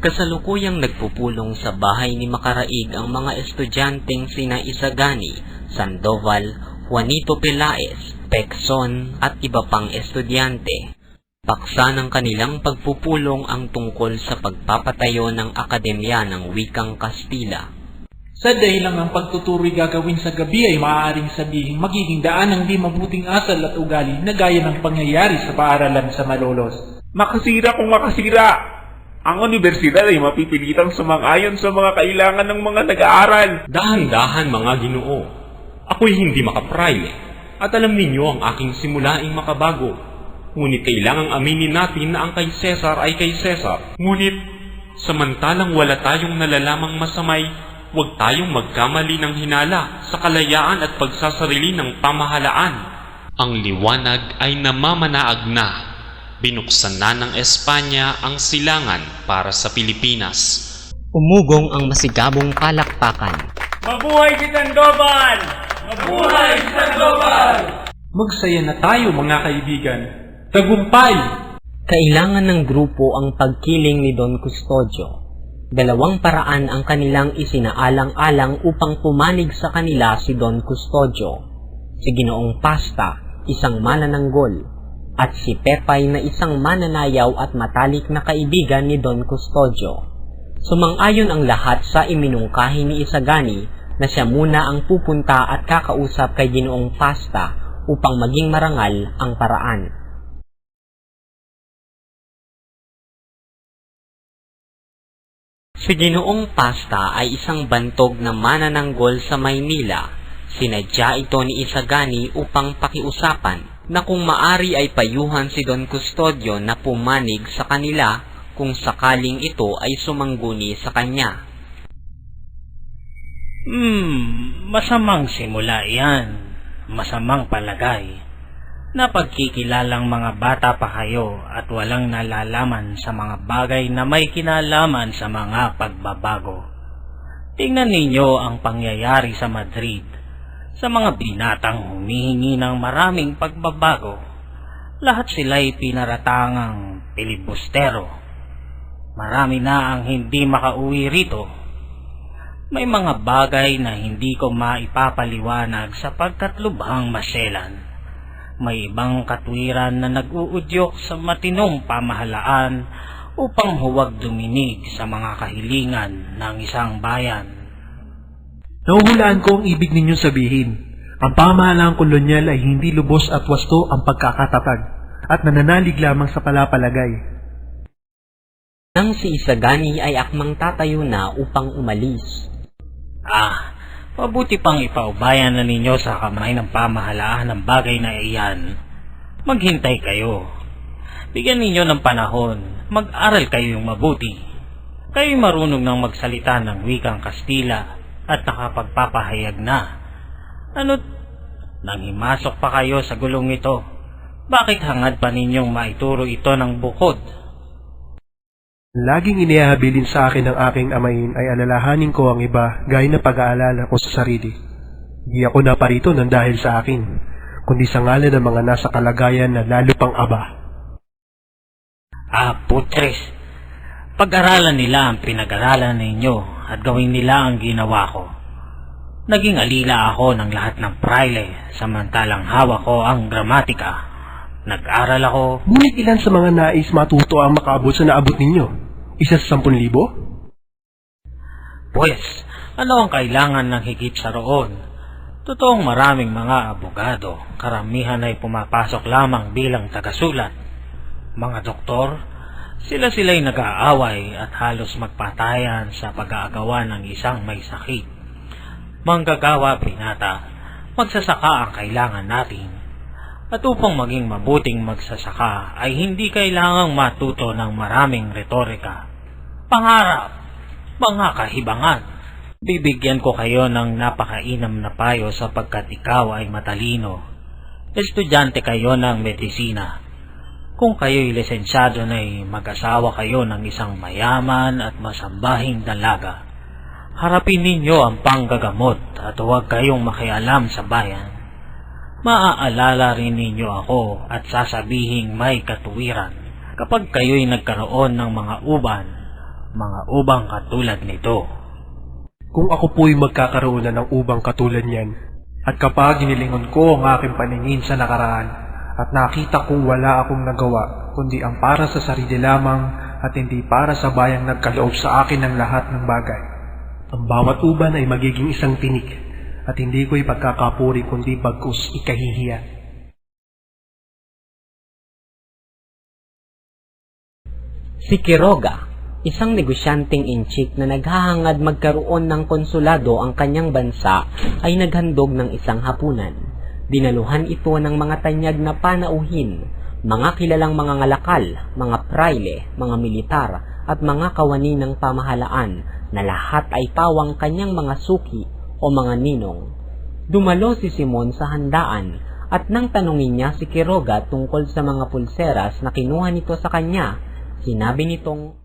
Kasalukuyang nagpupulong sa bahay ni Makaraig ang mga estudyanteng sina Isagani, Sandoval, Juanito Pelaez, Pekson at iba pang estudyante. Paksa ng kanilang pagpupulong ang tungkol sa pagpapatayo ng Akademya ng Wikang Kastila. Sa dahilan ng pagtuturoy gagawin sa gabi ay maaaring sabihin magiging daan ng di mabuting asal at ugali na gaya ng pangyayari sa paaralan sa Malolos. Makasira kung makasira. Ang universidad ay mapipilitang sumang-ayon sa mga kailangan ng mga nag-aaral. Dahan-dahan mga ginoo. Ako'y hindi makaprayle. At alam ninyo ang aking simulaing makabago. Ngunit kailangang aminin natin na ang kay Cesar ay kay Cesar. Ngunit, samantalang wala tayong nalalamang masamay, huwag tayong magkamali ng hinala sa kalayaan at pagsasarili ng pamahalaan. Ang liwanag ay namamanaag na. Binuksan na ng Espanya ang silangan para sa Pilipinas. Umugong ang masigabong palakpakan. Mabuhay si Sandoval! Mabuhay si Sandoval! Magsaya na tayo mga kaibigan. Tagumpay! Kailangan ng grupo ang pagkiling ni Don Custodio. Dalawang paraan ang kanilang isinaalang-alang upang pumanig sa kanila si Don Custodio. Si Ginoong Pasta, isang manananggol, at si Pepay na isang mananayaw at matalik na kaibigan ni Don Custodio. Sumang-ayon ang lahat sa iminungkahi ni Isagani na siya muna ang pupunta at kakausap kay Ginoong Pasta upang maging marangal ang paraan. Si Ginoong Pasta ay isang bantog na manananggol sa Maynila. Sinadya ito ni Isagani upang pakiusapan na kung maari ay payuhan si Don Custodio na pumanig sa kanila kung sakaling ito ay sumangguni sa kanya. Hmm, masamang simula yan. Masamang palagay. Napagkikilalang mga bata pa kayo at walang nalalaman sa mga bagay na may kinalaman sa mga pagbabago. Tingnan ninyo ang pangyayari sa Madrid sa mga binatang humihingi ng maraming pagbabago. Lahat sila'y pinaratangang pilibustero. Marami na ang hindi makauwi rito may mga bagay na hindi ko maipapaliwanag sapagkat lubhang maselan. May ibang katwiran na nag-uudyok sa matinong pamahalaan upang huwag duminig sa mga kahilingan ng isang bayan. Nahuhulaan ko ang ibig ninyong sabihin. Ang pamahalaang kolonyal ay hindi lubos at wasto ang pagkakatatag at nananalig lamang sa palapalagay. Nang si Isagani ay akmang tatayo na upang umalis. Ah, mabuti pang ipaubayan na ninyo sa kamay ng pamahalaan ng bagay na iyan. Maghintay kayo. Bigyan ninyo ng panahon. Mag-aral kayong mabuti. Kayo'y marunong ng magsalita ng wikang Kastila at nakapagpapahayag na. Ano't nang himasok pa kayo sa gulong ito, bakit hangad pa ninyong maituro ito ng bukod? Laging inihabilin sa akin ng aking amain ay alalahanin ko ang iba gaya na pag-aalala ko sa sarili. Di ako naparito ng dahil sa akin, kundi sa ngalan ng mga nasa kalagayan na lalo pang aba. Ah, putres. Pag-aralan nila ang pinag-aralan ninyo at gawin nila ang ginawa ko. Naging alila ako ng lahat ng praile samantalang hawak ko ang gramatika. Nag-aral ako Ngunit ilan sa mga nais matuto ang makaabot sa naabot ninyo? Isa sa sampun libo? Pues, ano ang kailangan ng higit sa roon? Totoong maraming mga abogado, karamihan ay pumapasok lamang bilang tagasulat. Mga doktor, sila-sila'y nag-aaway at halos magpatayan sa pag-aagawa ng isang may sakit. Manggagawa, binata, magsasaka ang kailangan natin. At upang maging mabuting magsasaka ay hindi kailangang matuto ng maraming retorika. Pangarap, mga kahibangan. Bibigyan ko kayo ng napakainam na payo sapagkat ikaw ay matalino. Estudyante kayo ng medisina. Kung kayo'y lisensyado na mag-asawa kayo ng isang mayaman at masambahing dalaga. Harapin ninyo ang panggagamot at huwag kayong makialam sa bayan. Maaalala rin ninyo ako at sasabihing may katuwiran kapag kayo'y nagkaroon ng mga uban, mga ubang katulad nito. Kung ako po'y magkakaroon na ng ubang katulad niyan, at kapag ginilingon ko ang aking paningin sa nakaraan, at nakita kong wala akong nagawa, kundi ang para sa sarili lamang at hindi para sa bayang nagkaloob sa akin ng lahat ng bagay. Ang bawat uban ay magiging isang tinik, at hindi ko'y pagkakapuri kundi bagkus ikahihiya. Si Quiroga, isang negosyanteng inchik na naghahangad magkaroon ng konsulado ang kanyang bansa ay naghandog ng isang hapunan. Dinaluhan ito ng mga tanyag na panauhin, mga kilalang mga ngalakal, mga praile, mga militar, at mga kawani ng pamahalaan na lahat ay pawang kanyang mga suki o mga ninong. Dumalo si Simon sa handaan at nang tanungin niya si Quiroga tungkol sa mga pulseras na kinuha nito sa kanya, sinabi nitong